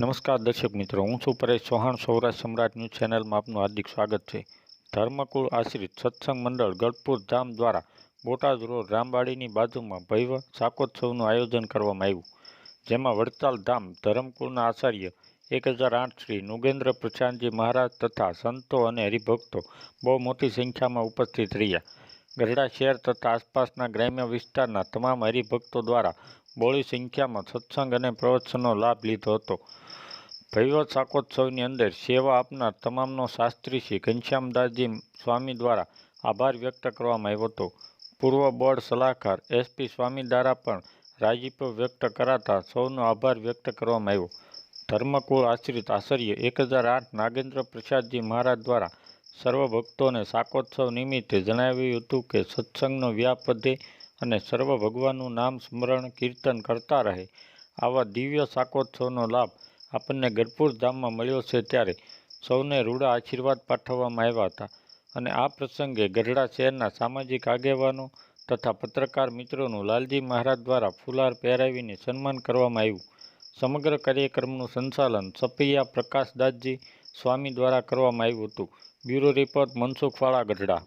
નમસ્કાર દર્શક મિત્રો, હું છું પરેશ ચૌહાણ, સૌરાષ્ટ્ર સમ્રાટ ન્યૂઝ ચેનલમાં આપનું હાર્દિક સ્વાગત છે. ધર્મકુળ આશ્રિત સત્સંગ મંડળ ગઢપુર ધામ દ્વારા બોટાદ રોડ રામવાડીની બાજુમાં ભવ્ય શાકોત્સવનું આયોજન કરવામાં આવ્યું. જેમાં વડતાલ ધામ, ધર્મકુળના આચાર્ય એક હજાર આઠ શ્રી નુગેન્દ્ર પ્રશાંતજી મહારાજ તથા સંતો અને હરિભક્તો બહુ મોટી સંખ્યામાં ઉપસ્થિત રહ્યા. ગઢડા શહેર તથા આસપાસના ગ્રામ્ય વિસ્તારના તમામ હરિભક્તો દ્વારા બહોળી સંખ્યામાં સત્સંગ અને પ્રવચનનો લાભ લીધો હતો. ભૈવત શાકોત્સવની અંદર સેવા આપનાર તમામનો શાસ્ત્રી શ્રી ઘનશ્યામદાસજી સ્વામી દ્વારા આભાર વ્યક્ત કરવામાં આવ્યો હતો. પૂર્વ બોર્ડ સલાહકાર એસપી સ્વામી દ્વારા પણ રાજીપો વ્યક્ત કરાતા સૌનો આભાર વ્યક્ત કરવામાં આવ્યો. ધર્મકુળ આશ્રિત આચાર્ય એક હજાર આઠ નાગેન્દ્ર પ્રસાદજી મહારાજ દ્વારા સર્વ ભક્તોને શાકોત્સવ નિમિત્તે જણાવ્યું હતું કે સત્સંગનો વ્યાપ વધે અને સર્વ ભગવાનનું નામ સ્મરણ, કીર્તન કરતા રહે. આવા દિવ્ય શાકોત્સવનો લાભ આપણને ગઢપુર ધામમાં મળ્યો છે ત્યારે સૌને રૂડા આશીર્વાદ પાઠવવામાં આવ્યા હતા અને આ પ્રસંગે ગઢડા શહેરના સામાજિક આગેવાનો તથા પત્રકાર મિત્રોનું લાલજી મહારાજ દ્વારા ફુલાર પહેરાવીને સન્માન કરવામાં આવ્યું. સમગ્ર કાર્યક્રમનું સંચાલન સપૈયા પ્રકાશદાસજી સ્વામી દ્વારા કરવામાં આવ્યું હતું. Bureau report Mansukhwala Gadhada.